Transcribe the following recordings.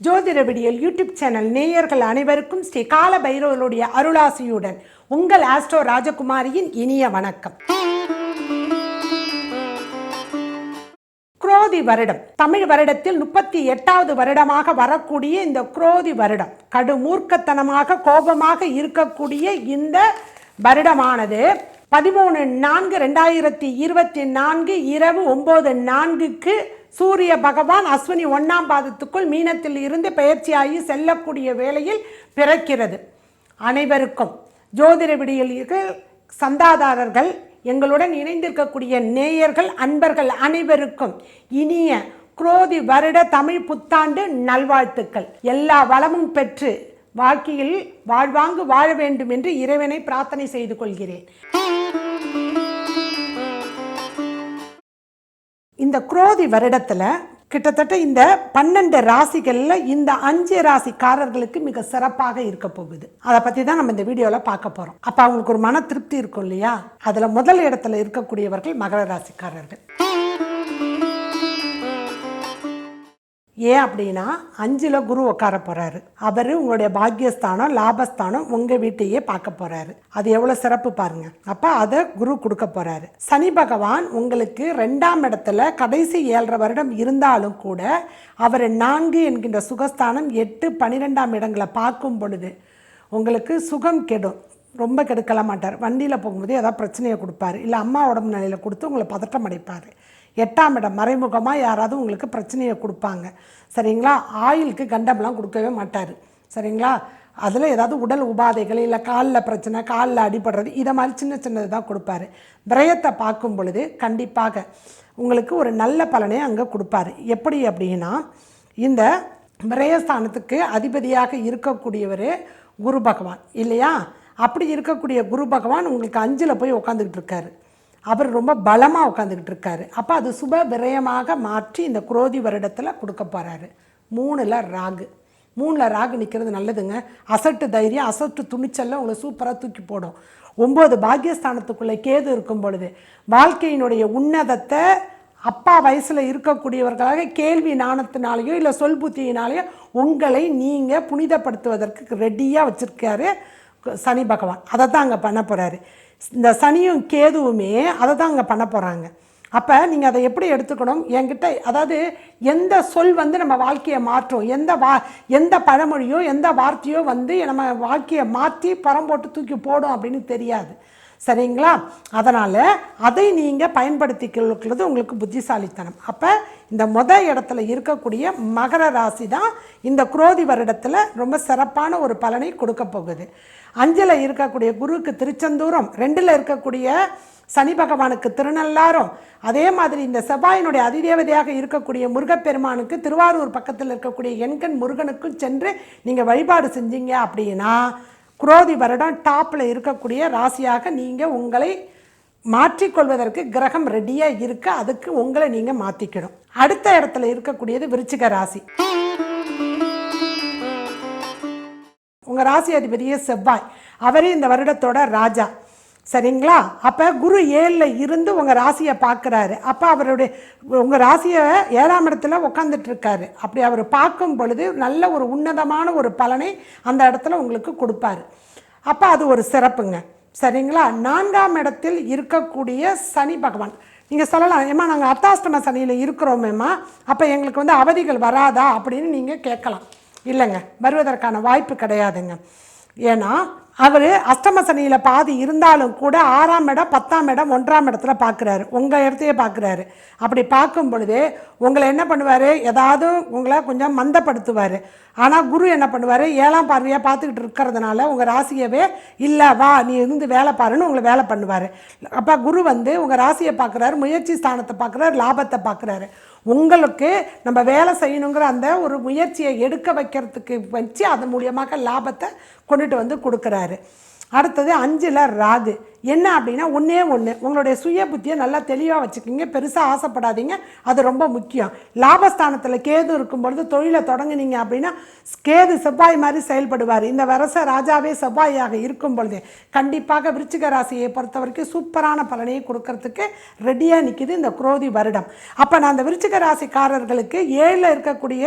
ஜோதிட விடியல் YouTube channel நேயர்கள் அனைவருக்கும் ஸ்ரீ கால பைரவருடைய அருளாசியுடன் உங்கள் ஆஸ்ட்ரோ ராஜகுமாரியின் இனிய வணக்கம். குரோதி வருடம். தமிழ் வருடத்தில் முப்பத்தி எட்டாவது வருடமாக வரக்கூடிய இந்த குரோதி வருடம். கடுமூர்க்கத்தனமாக கோபமாக இருக்கக்கூடிய இந்த வருடமானது பதிமூணு நான்கு ரெண்டாயிரத்தி இருபத்தி நான்கு இரவு ஒன்பது நான்குக்கு சூரிய பகவான் அஸ்வினி ஒன்றாம் பாதத்துக்குள் மீனத்தில் இருந்து பயிற்சியாகி செல்லக்கூடிய வேளையில் பிறக்கிறது. அனைவருக்கும் ஜோதிட விடியலில் சந்தாதாரர்கள் எங்களுடன் இணைந்திருக்கக்கூடிய நேயர்கள் அன்பர்கள் அனைவருக்கும் இனிய குரோதி வருட தமிழ் புத்தாண்டு நல்வாழ்த்துக்கள். எல்லா வளமும் பெற்று வாழ்க்கையில் வாழ்வாங்கு வாழ வேண்டும் என்று இறைவனை பிரார்த்தனை செய்து கொள்கிறேன். இந்த குரோதி வருடத்துல கிட்டத்தட்ட இந்த பன்னெண்டு ராசிகளில் இந்த அஞ்சு ராசிக்காரர்களுக்கு மிக சிறப்பாக இருக்க போகுது. அதை பற்றி தான் நம்ம இந்த வீடியோவில் பார்க்க போகிறோம் அப்போ அவங்களுக்கு ஒரு மன திருப்தி இருக்கும் இல்லையா? அதில் முதல் இடத்துல இருக்கக்கூடியவர்கள் மகர ராசிக்காரர்கள். ஏன் அப்படின்னா அஞ்சில் குரு உட்கார போகிறாரு அவர் உங்களுடைய பாக்கியஸ்தானம் லாபஸ்தானம் உங்கள் வீட்டையே பார்க்க போகிறாரு அது எவ்வளோ சிறப்பு பாருங்க. அப்போ அதை குரு கொடுக்க போகிறாரு சனி பகவான் உங்களுக்கு ரெண்டாம் இடத்துல கடைசி ஏழரை வருடம் இருந்தாலும் கூட அவர் நான்கு என்கின்ற சுகஸ்தானம் எட்டு பன்னிரெண்டாம் இடங்களை பார்க்கும் பொழுது உங்களுக்கு சுகம் கெடும். ரொம்ப கெடுக்கல மாட்டார். வண்டியில் போகும்போது ஏதாவது பிரச்சனையை கொடுப்பாரு. இல்லை அம்மா உடம்பு நிலையில் கொடுத்து உங்களை பதட்டம் அடைப்பார். எட்டாம் இடம் மறைமுகமாக யாராவது உங்களுக்கு பிரச்சனையை கொடுப்பாங்க. சரிங்களா? ஆயிலுக்கு கண்டம்லாம் கொடுக்கவே மாட்டார். சரிங்களா? அதில் ஏதாவது உடல் உபாதைகள் இல்லை காலில் பிரச்சனை காலில் அடிபடுறது இதை மாதிரி சின்ன சின்னது தான் கொடுப்பாரு. விரயத்தை பார்க்கும் பொழுது கண்டிப்பாக உங்களுக்கு ஒரு நல்ல பலனை அங்கே கொடுப்பாரு. எப்படி அப்படின்னா இந்த விரயஸ்தானத்துக்கு அதிபதியாக இருக்கக்கூடியவர் குரு பகவான் இல்லையா? அப்படி இருக்கக்கூடிய குரு பகவான் உங்களுக்கு அஞ்சில் போய் உட்காந்துக்கிட்டு இருக்காரு. அவர் ரொம்ப பலமாக உட்காந்துக்கிட்டு இருக்காரு. அப்போ அது சுப விரயமாக மாற்றி இந்த குரோதி வருடத்தில் கொடுக்க போகிறாரு மூணில் ராகு. மூணில் ராகு நிற்கிறது நல்லதுங்க. அசட்டு தைரியம் அசட்டு துணிச்சல்ல உங்களை சூப்பராக தூக்கி போடும். ஒம்பது பாக்கியஸ்தானத்துக்குள்ளே கேது இருக்கும் பொழுது வாழ்க்கையினுடைய உன்னதத்தை அப்பா வயசில் இருக்கக்கூடியவர்களாக கேள்வி நாணத்தினாலேயோ இல்லை சொல் புத்தியினாலேயோ உங்களை நீங்கள் புனிதப்படுத்துவதற்கு ரெடியாக வச்சுருக்காரு சனி பகவான். அதை தான் அங்கே பண்ண போகிறாரு இந்த சனியும் கேதுவுமே அதை தான் அங்கே பண்ண போகிறாங்க அப்போ நீங்கள் அதை எப்படி எடுத்துக்கணும்? என்கிட்ட அதாவது எந்த சொல் வந்து நம்ம வாழ்க்கையை மாற்றும்? எந்த வா எந்த பழமொழியோ எந்த வார்த்தையோ வந்து நம்ம வாழ்க்கையை மாற்றி பரம் போட்டு தூக்கி போடும் அப்படின்னு தெரியாது. சரிங்களா? அதனால் அதை நீங்கள் பயன்படுத்திக்கிறது உங்களுக்கு புத்திசாலித்தனம். அப்போ இந்த மொதல் இடத்துல இருக்கக்கூடிய மகர ராசி தான் இந்த குரோதி வருடத்தில் ரொம்ப சிறப்பான ஒரு பலனை கொடுக்க போகுது. அஞ்சில் இருக்கக்கூடிய குருவுக்கு திருச்செந்தூரம் ரெண்டில் இருக்கக்கூடிய சனி பகவானுக்கு திருநள்ளாரும் அதே மாதிரி இந்த செவ்வாயினுடைய அதிதேவதையாக இருக்கக்கூடிய முருகப்பெருமானுக்கு திருவாரூர் பக்கத்தில் இருக்கக்கூடிய எண்கண் முருகனுக்கும் சென்று நீங்கள் வழிபாடு செஞ்சீங்க அப்படின்னா குரோதி வருடம் டாப்பில் இருக்கக்கூடிய ராசியாக நீங்கள் உங்களை மாற்றிக்கொள்வதற்கு கிரகம் ரெடியாக இருக்க அதுக்கு உங்களை நீங்கள் மாற்றிக்கணும் அடுத்த இடத்துல இருக்கக்கூடியது விருச்சிக ராசி. உங்கள் ராசி அதிபதியே செவ்வாய். அவரே இந்த வருடத்தோட ராஜா. சரிங்களா? அப்போ குரு ஏழில் இருந்து உங்கள் ராசியை பார்க்குறாரு. அப்போ அவருடைய உங்கள் ராசியை ஏழாம் இடத்துல உட்காந்துட்ருக்காரு அப்படி அவர் பார்க்கும் பொழுது நல்ல ஒரு உன்னதமான ஒரு பலனை அந்த இடத்துல உங்களுக்கு கொடுப்பாரு. அப்போ அது ஒரு சிறப்புங்க. சரிங்களா? நான்காம் இடத்தில் இருக்கக்கூடிய சனி பகவான். நீங்கள் சொல்லலாம் ஏம்மா நாங்கள் அத்தாஷ்டம சனியில் இருக்கிறோமேம்மா. அப்போ எங்களுக்கு வந்து அவதிகள் வராதா? அப்படின்னு நீங்கள் கேட்கலாம். இல்லைங்க. வருவதற்கான வாய்ப்பு கிடையாதுங்க. ஏன்னா அவர் அஷ்டம சனியில் பாதி இருந்தாலும் கூட ஆறாம் இடம் பத்தாம் இடம் ஒன்றாம் இடத்துல பார்க்குறாரு உங்கள் இடத்தையே பார்க்குறாரு அப்படி பார்க்கும் பொழுது உங்களை என்ன பண்ணுவார்? ஏதாவது உங்களை கொஞ்சம் மந்தப்படுத்துவார். ஆனால் குரு என்ன பண்ணுவார்? ஏழாம் பார்வையாக பார்த்துக்கிட்டு இருக்கிறதுனால உங்கள் ராசியவே இல்லை வா நீ இருந்து வேலை பாருன்னு உங்களை வேலை பண்ணுவார். அப்போ குரு வந்து உங்கள் ராசியை பார்க்குறாரு முயற்சி ஸ்தானத்தை பார்க்குறாரு லாபத்தை பார்க்குறாரு உங்களுக்கு நம்ம வேலை செய்யணுங்கிற அந்த ஒரு முயற்சியை எடுக்க வைக்கிறதுக்கு வச்சு அதன் மூலியமாக லாபத்தை கொண்டுட்டு வந்து கொடுக்குறாரு. அடுத்தது அஞ்சில் ராகு. என்ன அப்படின்னா ஒன்றே ஒன்று உங்களுடைய சுய புத்தியை நல்லா தெளிவாக வச்சுக்கிங்க. பெருசாக ஆசைப்படாதீங்க. அது ரொம்ப முக்கியம். லாபஸ்தானத்தில் கேது இருக்கும் பொழுது தொழிலை தொடங்குனீங்க அப்படின்னா கேது செவ்வாய் மாதிரி செயல்படுவார். இந்த வரச ராஜாவே செவ்வாயாக இருக்கும் பொழுது கண்டிப்பாக விருச்சிக ராசியை பொறுத்த வரைக்கும் சூப்பரான பலனையை கொடுக்கறதுக்கு ரெடியாக நிற்கிது இந்த குரோதி வருடம். அப்போ நான் அந்த விருச்சிக ராசிக்காரர்களுக்கு ஏழில் இருக்கக்கூடிய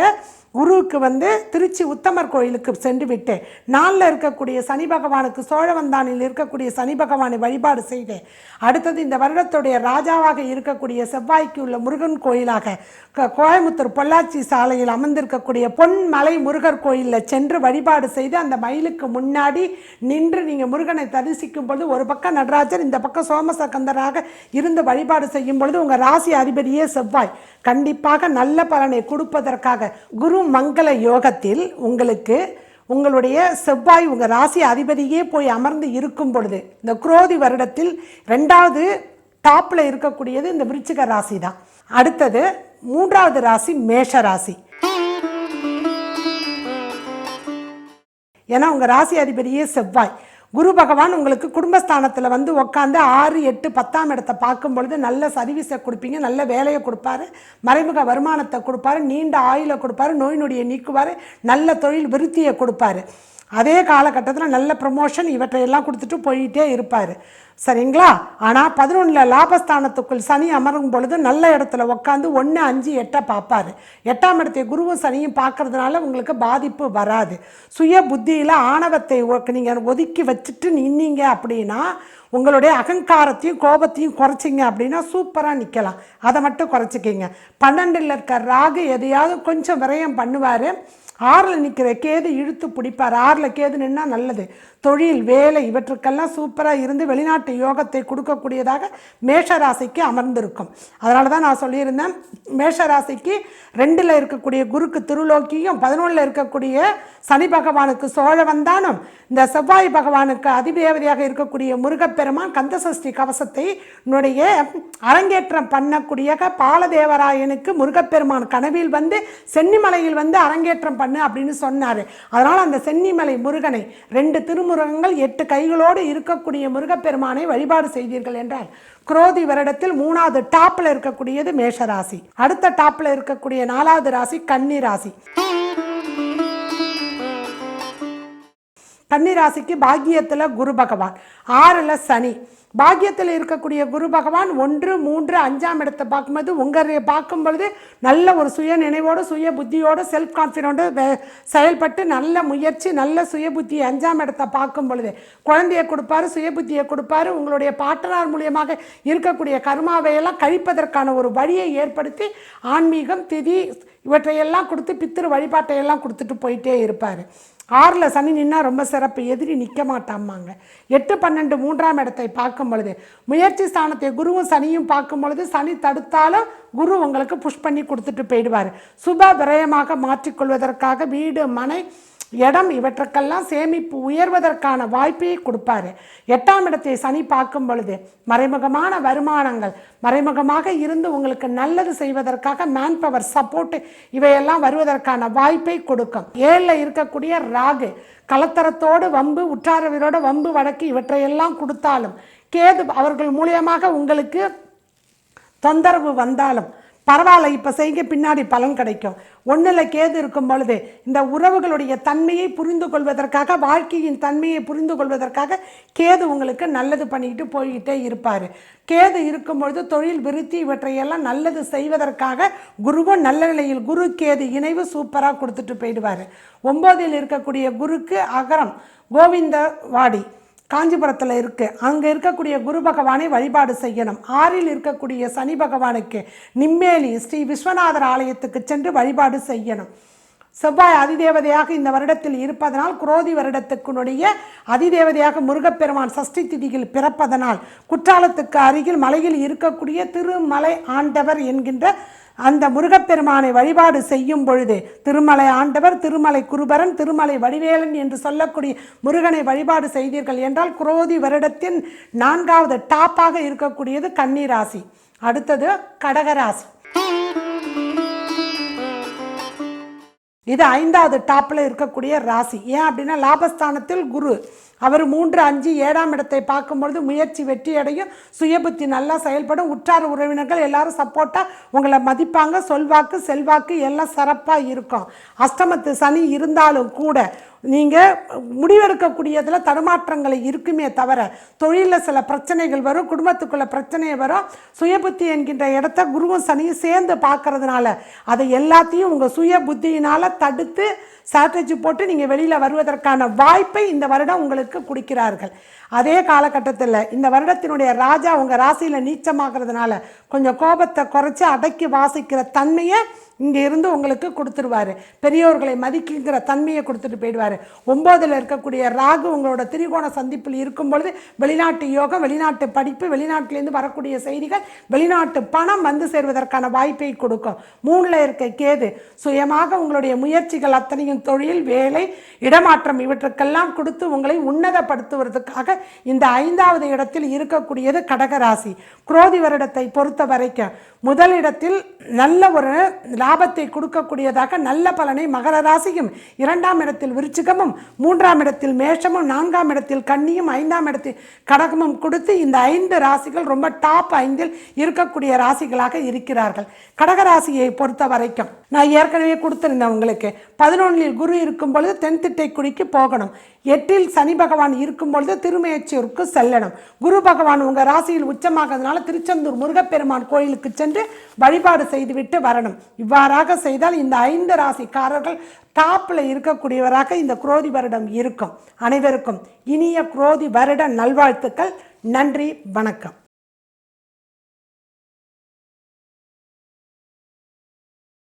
குருவுக்கு வந்து திருச்சி உத்தமர் கோயிலுக்கு சென்று விட்டு நாளில் இருக்கக்கூடிய சனி பகவானுக்கு சோழவந்தானில் இருக்கக்கூடிய சனி பகவானை வழிபாடு செய்து அடுத்தது இந்த வருடத்துடைய ராஜாவாக இருக்கக்கூடிய செவ்வாய்க்கு உள்ள முருகன் கோயிலாக க- கோயம்புத்தூர் பொள்ளாச்சி சாலையில் அமர்ந்திருக்கக்கூடிய பொன்மலை முருகர் கோயிலில் சென்று வழிபாடு செய்து அந்த மயிலுக்கு முன்னாடி நின்று நீங்கள் முருகனை தரிசிக்கும் பொழுது ஒரு பக்கம் நடராஜர் இந்த பக்கம் சோமசகந்தராக இருந்து வழிபாடு செய்யும் பொழுது உங்கள் ராசி அதிபதியே செவ்வாய். கண்டிப்பாக நல்ல பலனை கொடுப்பதற்காக குரு மங்கள யோகத்தில் உங்களுக்கு உங்களுடைய செவ்வாய் உங்கள் ராசி அதிபதியே போய் அமர்ந்து இருக்கும் பொழுது இந்த குரோதி வருடத்தில் ரெண்டாவது டாப்பில் இருக்கக்கூடியது இந்த விருச்சிக ராசி தான் அடுத்தது மூன்றாவது ராசி மேஷ ராசி. ஏன்னா உங்கள் ராசி அதிபதியே செவ்வாய். குரு பகவான் உங்களுக்கு குடும்பஸ்தானத்தில் வந்து உட்காந்து ஆறு எட்டு பத்தாம் இடத்தை பார்க்கும் பொழுது நல்ல சர்வீஸை கொடுப்பீங்க நல்ல வேலையை கொடுப்பாரு மறைமுக வருமானத்தை கொடுப்பாரு நீண்ட ஆயுளை கொடுப்பாரு நோய் நொடியை நீக்குவார் நல்ல தொழில் விருத்தியை கொடுப்பாரு. அதே காலகட்டத்தில் நல்ல ப்ரமோஷன் இவற்றையெல்லாம் கொடுத்துட்டு போயிட்டே இருப்பார். சரிங்களா? ஆனால் பதினொன்றில் லாபஸ்தானத்துக்குள் சனி அமரும் பொழுது நல்ல இடத்துல உட்காந்து ஒன்று அஞ்சு எட்டை பார்ப்பாரு. எட்டாம் இடத்தை குருவும் சனியும் பார்க்கறதுனால உங்களுக்கு பாதிப்பு வராது. சுய புத்தியில் ஆணவத்தை நீங்கள் ஒதுக்கி வச்சுட்டு நின்னீங்க அப்படின்னா உங்களுடைய அகங்காரத்தையும் கோபத்தையும் குறைச்சிங்க அப்படின்னா சூப்பராக நிற்கலாம் அதை மட்டும் குறைச்சிக்கிங்க. பன்னெண்டில் இருக்க ராகு எதையாவது கொஞ்சம் விரயம் பண்ணுவார். ஆறில் நிற்கிற கேது இழுத்து பிடிப்பார். ஆறில் கேது நின்னா நல்லது. தொழில் வேலை இவற்றுக்கெல்லாம் சூப்பராக இருந்து வெளிநாட்டு யோகத்தை கொடுக்கக்கூடியதாக மேஷ ராசிக்கு அமர்ந்திருக்கும். அதனால தான் நான் சொல்லியிருந்தேன் மேஷ ராசிக்கு ரெண்டில் இருக்கக்கூடிய குருக்கு திருலோக்கியும் பதினொன்றில் இருக்கக்கூடிய சனி பகவானுக்கு சோழ வந்தானும் இந்த செவ்வாய் பகவானுக்கு அதிதேவதையாக இருக்கக்கூடிய முருகப்பெருமான் கந்தசஷ்டி கவசத்தை என்னுடைய அரங்கேற்றம் பண்ணக்கூடிய பாலதேவராயனுக்கு முருகப்பெருமான் கனவில் வந்து சென்னிமலையில் வந்து அரங்கேற்றம் பண்ணு அப்படின்னு சொன்னார். அதனால் அந்த சென்னிமலை முருகனை ரெண்டு திருமுருகங்கள் எட்டு கைகளோடு இருக்கக்கூடிய முருகப்பெருமானை வழிபாடு செய்தீர்கள் என்றால் குரோதி வருடத்தில் மூணாவது டாப்பில் இருக்கக்கூடியது மேஷராசி. அடுத்த டாப்பில் இருக்கக்கூடிய நாலாவது ராசி கன்னி ராசி. கன்னிராசிக்கு பாக்கியத்தில் குரு பகவான். ஆறில் சனி. பாக்கியத்தில் இருக்கக்கூடிய குரு பகவான் ஒன்று மூன்று அஞ்சாம் இடத்தை பார்க்கும்போது உங்களை பார்க்கும் பொழுது நல்ல ஒரு சுய நினைவோடு சுய புத்தியோடு செல்ஃப் கான்ஃபிடென்ட்டு செயல்பட்டு நல்ல முயற்சி நல்ல சுய புத்தி அஞ்சாம் இடத்தை பார்க்கும் பொழுது குழந்தையை கொடுப்பாரு சுய புத்தியை கொடுப்பாரு உங்களுடைய பாட்டனார் மூலியமாக இருக்கக்கூடிய கர்மாவையெல்லாம் கழிப்பதற்கான ஒரு வழியை ஏற்படுத்தி ஆன்மீகம் திதி இவற்றையெல்லாம் கொடுத்து பித்திரு வழிபாட்டையெல்லாம் கொடுத்துட்டு போயிட்டே இருப்பார். ஆறில் சனி நின்னா ரொம்ப சிறப்பு. எதிரி நிற்க மாட்டாமாங்க எட்டு பன்னெண்டு மூன்றாம் இடத்தை பார்க்கும் பொழுது முயற்சி ஸ்தானத்தை குருவும் சனியும் பார்க்கும் பொழுது சனி தடுத்தாலும் குரு உங்களுக்கு புஷ் பண்ணி கொடுத்துட்டு போயிடுவார். சுப விரயமாக மாற்றிக்கொள்வதற்காக வீடு மனை இடம் இவற்றுக்கெல்லாம் சேமிப்பு உயர்வதற்கான வாய்ப்பையை கொடுப்பாரு. எட்டாம் இடத்தை சனி பார்க்கும் பொழுது மறைமுகமான வருமானங்கள் மறைமுகமாக இருந்து உங்களுக்கு நல்லது செய்வதற்காக மேன் பவர் சப்போர்ட் இவையெல்லாம் வருவதற்கான வாய்ப்பை கொடுக்கும். ஏழில் இருக்கக்கூடிய ராகு கலத்தரத்தோடு வம்பு உற்றாரவரோட வம்பு வழக்கு இவற்றையெல்லாம் கொடுத்தாலும் கேது அவர்கள் மூலியமாக உங்களுக்கு தொந்தரவு வந்தாலும் பரவாயில்ல இப்போ செய்ய பின்னாடி பலன் கிடைக்கும். ஒன்றில் கேது இருக்கும் பொழுது இந்த உறவுகளுடைய தன்மையை புரிந்து கொள்வதற்காக வாழ்க்கையின் தன்மையை புரிந்து கொள்வதற்காக கேது உங்களுக்கு நல்லது பண்ணிக்கிட்டு போய்கிட்டே இருப்பார். கேது இருக்கும் பொழுது தொழில் விருத்தி இவற்றையெல்லாம் நல்லது செய்வதற்காக குருவும் நல்ல நிலையில் குரு கேது இணைவு சூப்பராக கொடுத்துட்டு போயிடுவார். ஒம்போதில் இருக்கக்கூடிய குருக்கு அகரம் கோவிந்தவாடி. காஞ்சிபுரத்தில் இருக்குது அங்கே இருக்கக்கூடிய குரு பகவானை வழிபாடு செய்யணும். ஆறில் இருக்கக்கூடிய சனி பகவானுக்கு நிம்மேலி ஸ்ரீ விஸ்வநாதர் ஆலயத்துக்கு சென்று வழிபாடு செய்யணும். செவ்வாய் அதிதேவதையாக இந்த வருடத்தில் இருப்பதனால் குரோதி வருடத்துக்குனுடைய அதிதேவதையாக முருகப்பெருமான் சஷ்டி திதியில் பிறப்பதனால் குற்றாலத்துக்கு அருகில் மலையில் இருக்கக்கூடிய திருமலை ஆண்டவர் என்கின்ற அந்த முருகப்பெருமானை வழிபாடு செய்யும் பொழுது திருமலை ஆண்டவர் திருமலை குருபரன் திருமலை வடிவேலன் என்று சொல்லக்கூடிய முருகனை வழிபாடு செய்தீர்கள் என்றால் குரோதி வருடத்தின் நான்காவது டாப்பாக இருக்கக்கூடியது கன்னிராசி. அடுத்தது கடகராசி. இது ஐந்தாவது டாப்பில் இருக்கக்கூடிய ராசி. ஏன் அப்படின்னா லாபஸ்தானத்தில் குரு. அவர் மூன்று அஞ்சு ஏழாம் இடத்தை பார்க்கும்பொழுது முயற்சி வெற்றி அடையும் சுயபுத்தி நல்லா செயல்படும் உற்றார் உறவினர்கள் எல்லாரும் சப்போர்ட்டாக உங்களை மதிப்பாங்க சொல்வாக்கு செல்வாக்கு எல்லாம் சிறப்பாக இருக்கும். அஷ்டமத்து சனி இருந்தாலும் கூட நீங்கள் முடிவெடுக்கக்கூடியதில் தடுமாற்றங்கள் இருக்குமே தவிர தொழிலில் சில பிரச்சனைகள் வரும் குடும்பத்துக்குள்ள பிரச்சனை வரும் சுயபுத்தி என்கின்ற இடத்த குருவும் சனியும் சேர்ந்து பார்க்கறதுனால அதை எல்லாத்தையும் உங்கள் சுய புத்தியினால் தடுத்து ஸ்ட்ராட்டஜி போட்டு நீங்கள் வெளியில் வருவதற்கான வாய்ப்பை இந்த வருடம் உங்களுக்கு கொடுக்கிறார்கள். அதே காலகட்டத்தில் இந்த வருடத்தினுடைய ராஜா உங்கள் ராசியில் நீச்சமாகிறதுனால கொஞ்சம் கோபத்தை குறைச்சி அடக்கி வாசிக்கிற தன்மையை இங்கே இருந்து உங்களுக்கு கொடுத்துருவாரு. பெரியோர்களை மதிக்குங்கிற தன்மையை கொடுத்துட்டு போயிடுவார். ஒம்போதில் இருக்கக்கூடிய ராகு உங்களோட திரிகோண சந்திப்பில் இருக்கும் பொழுது வெளிநாட்டு யோகம் வெளிநாட்டு படிப்பு வெளிநாட்டிலேருந்து வரக்கூடிய செய்திகள் வெளிநாட்டு பணம் வந்து சேர்வதற்கான வாய்ப்பை கொடுக்கும். மூணில் இருக்க கேது சுயமாக உங்களுடைய முயற்சிகள் அத்தனையும் தொழில் வேலை இடமாற்றம் இவற்றுக்கெல்லாம் கொடுத்து உங்களை உன்னதப்படுத்துவதற்காக இந்த ஐந்தாவது இடத்தில் இருக்கக்கூடியது கடகராசி. குரோதி வருடத்தை பொறுத்த வரைக்கும் முதலிடத்தில் நல்ல ஒரு லாபத்தை கொடுக்கக்கூடியதாக நல்ல பலனை மகர ராசியும் இரண்டாம் இடத்தில் விருச்சிகமும் மூன்றாம் இடத்தில் மேஷமும் நான்காம் இடத்தில் கன்னியும் ஐந்தாம் இடத்தில் கடகமும் கொடுத்து இந்த ஐந்து ராசிகள் ரொம்ப டாப் ஐந்தில் இருக்கக்கூடிய ராசிகளாக இருக்கிறார்கள். கடகராசியை பொறுத்த வரைக்கும் நான் ஏற்கனவே கொடுத்துருந்தேன் உங்களுக்கு. ஏழில் குரு இருக்கும் பொழுது தென்திட்டை குடிக்கு போகணும். எட்டில் சனி பகவான் இருக்கும் பொழுது திருமேச்சூருக்கு செல்லணும். குரு பகவான் உங்கள் ராசியில் உச்சமாகிறதுனால திருச்செந்தூர் முருகப்பெருமான் கோயிலுக்கு சென்று வழிபாடு செய்துவிட்டு வரணும். இவ்வாறாக செய்தால் இந்த ஐந்து ராசிக்காரர்கள் டாப்பில் இருக்கக்கூடியவராக இந்த குரோதி வருடம் இருக்கும். அனைவருக்கும் இனிய குரோதி வருட நல்வாழ்த்துக்கள். நன்றி வணக்கம்.